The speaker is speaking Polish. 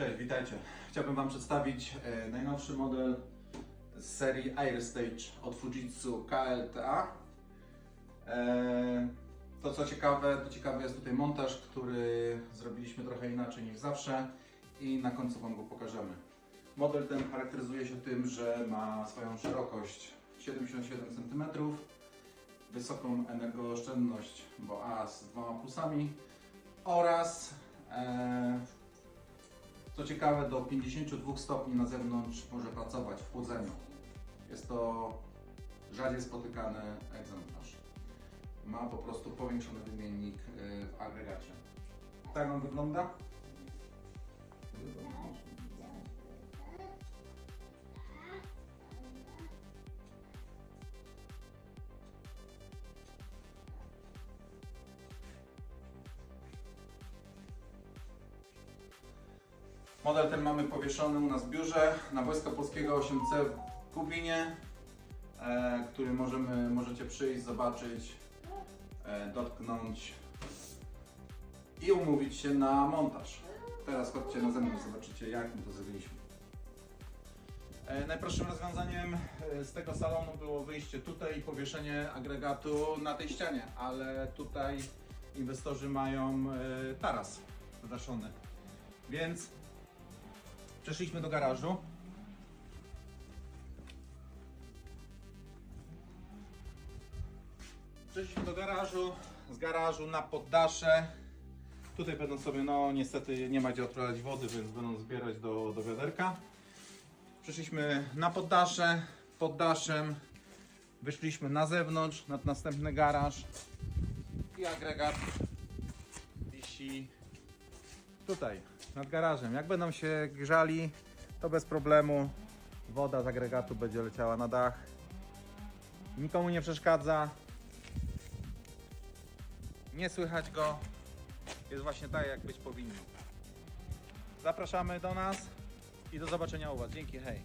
Cześć, witajcie. Chciałbym Wam przedstawić e, najnowszy model z serii Airstage od Fujitsu KLTA. E, to co ciekawe, to ciekawy jest tutaj montaż, który zrobiliśmy trochę inaczej niż zawsze i na końcu Wam go pokażemy. Model ten charakteryzuje się tym, że ma swoją szerokość 77 cm, wysoką energooszczędność, bo A z dwoma plusami oraz e, co ciekawe, do 52 stopni na zewnątrz może pracować w chłodzeniu. Jest to rzadziej spotykany egzemplarz. Ma po prostu powiększony wymiennik y, w agregacie. Tak on wygląda. Model ten mamy powieszony u nas w biurze na Wojska Polskiego 8C w Kubinie, e, który możemy, możecie przyjść, zobaczyć, e, dotknąć i umówić się na montaż. Teraz chodźcie na zewnątrz, zobaczycie jak my to zrobiliśmy. E, Najprostszym rozwiązaniem e, z tego salonu było wyjście tutaj i powieszenie agregatu na tej ścianie, ale tutaj inwestorzy mają e, taras zadaszony. Więc Przeszliśmy do garażu. Przeszliśmy do garażu, z garażu na poddasze. Tutaj będą sobie, no niestety nie ma gdzie odprowadzać wody, więc będą zbierać do, do wiaderka. Przeszliśmy na poddasze, poddaszem. Wyszliśmy na zewnątrz, na następny garaż. I agregat wisi tutaj, nad garażem. Jak będą się grzali, to bez problemu woda z agregatu będzie leciała na dach. Nikomu nie przeszkadza. Nie słychać go. Jest właśnie tak, jak być powinno. Zapraszamy do nas i do zobaczenia u Was. Dzięki, hej.